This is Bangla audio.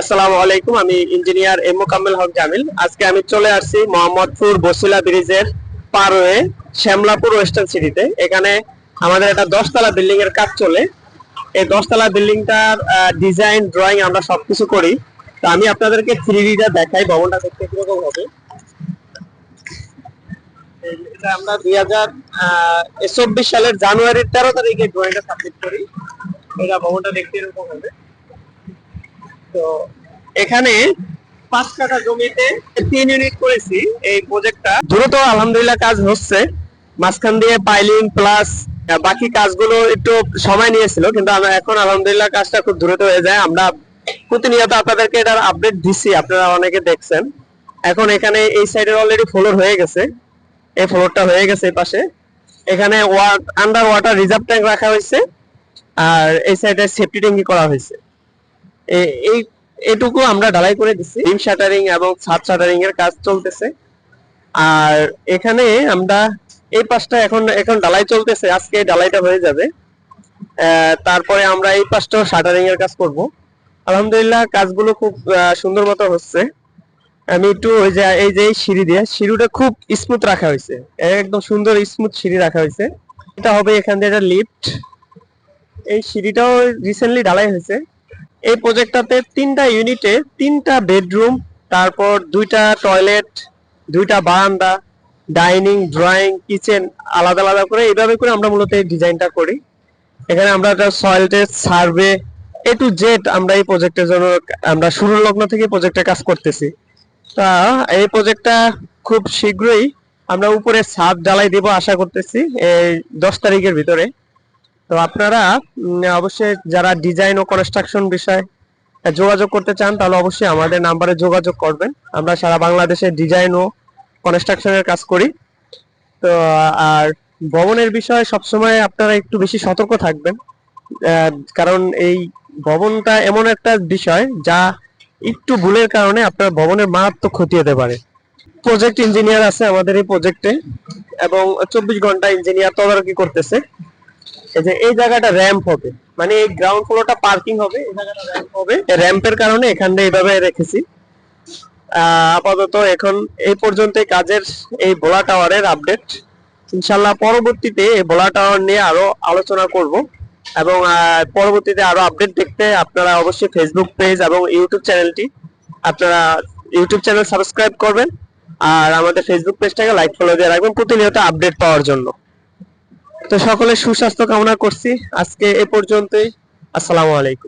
আসসালামু আলাইকুম, আমি ইঞ্জিনিয়ার এম মোকাম্মেল হক জামিল। আজকে আমি চলে আসছি মোহাম্মদপুর বসিলা ব্রিজের পারোয়ে শ্যামলাপুর ওয়েস্টার্ন সিটিতে। এখানে আমাদের একটা দশতলা বিল্ডিং এর কাজ চলে। এই দশতলা বিল্ডিংটার ডিজাইন ড্রয়িং আমরা সবকিছু করি। তো আমি আপনাদেরকে থ্রি ডিটা দেখাই, ভবনটা দেখতে কীরকম হবে। এটা আমরা দুই হাজার চব্বিশ সালের জানুয়ারির তেরো তারিখে ড্রয়িংটা সাবমিট করি। এটা ভবনটা দেখতে এরকম হবে। তো এখানে পাঁচ কাঠা জমিতে তিন ইউনিট করেছি এই প্রজেক্টটা দ্রুত আলহামদুলিল্লাহ কাজ হচ্ছে। মাঝখান দিয়ে পাইলিং প্লাস বাকি কাজগুলো একটু সময় নিয়েছিল, কিন্তু আমরা এখন আলহামদুলিল্লাহ কাজটা খুব দ্রুত হয়ে যায়। আমরা প্রতিনিয়ত আপনাদেরকে এটার আপডেট দিচ্ছি আপনারা অনেকে দেখছেন। এখন এখানে এই সাইডের অলরেডি ফ্লোর হয়ে গেছে। এই ফ্লোরটা হয়ে গেছে এই পাশে। এখানে আন্ডার ওয়াটার রিজার্ভ ট্যাঙ্ক রাখা হয়েছে। আর এই সাইডে সেফটি ট্যাঙ্কি করা হয়েছে। এই, এটুকু আমরা ঢালাই করে দিচ্ছি রিম শাটারিং এবং ছাদ শাটারিং এর কাজ চলতেছে। আর এখানে আমরা এই পাশটা এখন এখন ঢালাই চলতেছে। আজকে ঢালাইটা হয়ে যাবে। তারপরে আমরা এই পাশটাও শাটারিং এর কাজ করব। আলহামদুলিল্লাহ কাজগুলো খুব সুন্দর মতো হচ্ছে। আমি একটু ওই যে, এই যে সিঁড়ি দিয়ে, সিঁড়িটা খুব স্মুথ রাখা হয়েছে। একদম সুন্দর স্মুথ সিঁড়ি রাখা হয়েছে। এটা হবে এখান দিয়ে একটা লিফট এই সিঁড়িটাও রিসেন্টলি ঢালাই হয়েছে। এই প্রজেক্টটাতে তিনটা ইউনিটে তিনটা বেডরুম তারপর দুইটা টয়লেট দুইটা বারান্দা ডাইনিং ড্রয়িং কিচেন আলাদা আলাদা করে এইভাবে করে আমরা মূলত এই ডিজাইনটা করি। এখানে আমরা একটা soil test survey A to Z আমরা এই প্রজেক্টের জন্য আমরা শুরুর লগ্ন থেকে প্রজেক্টে কাজ করতেছি। তা এই প্রজেক্টটা খুব শীঘ্রই আমরা উপরে ছাদ ঢালাই দেব আশা করতেছি, এই দশ তারিখের ভিতরে। তো আপনারা অবশ্যই যারা ডিজাইন ও কনস্ট্রাকশন বিষয়ে যোগাযোগ করতে চান, তাহলে অবশ্যই আমাদের নাম্বারে যোগাযোগ করবেন। আমরা সারা বাংলাদেশে ডিজাইন ও কনস্ট্রাকশনের কাজ করি। তো, আর ভবনের বিষয়ে সবসময় আপনারা একটু বেশি সতর্ক থাকবেন। কারণ এই ভবনটা এমন একটা বিষয় যা একটু ভুলের কারণে আপনার ভবনের মারাত্মক ক্ষতি হতে পারে। প্রজেক্ট ইঞ্জিনিয়ার আছে আমাদের এই প্রজেক্টে এবং চব্বিশ ঘণ্টা ইঞ্জিনিয়ার তদারকি করতেছে। এই যে, এই জায়গাটা র্যাম্প হবে। মানে এই গ্রাউন্ড ফ্লোরটা পার্কিং হবে, এই জায়গাটা র্যাম্প হবে। র্যাম্পের কারণে এখানে এইভাবে রেখেছি। আপাতত এখন এই পর্যন্ত কাজের এই ভোলা টাওয়ারের আপডেট ইনশাল্লাহ পরবর্তীতে এই ভোলা টাওয়ার নিয়ে আরও আলোচনা করব এবং পরবর্তীতে আরও আপডেট দেখতে আপনারা অবশ্যই ফেসবুক পেজ এবং ইউটিউব চ্যানেলটি আপনারা ইউটিউব চ্যানেল সাবস্ক্রাইব করবেন। আর আমাদের ফেসবুক পেজটাকে লাইক ফলো দিয়ে রাখবেন প্রতিনিয়ত আপডেট পাওয়ার জন্য। তো সকলের সুস্বাস্থ্য কামনা করছি। আজকে এ পর্যন্তই। আসসালামু আলাইকুম।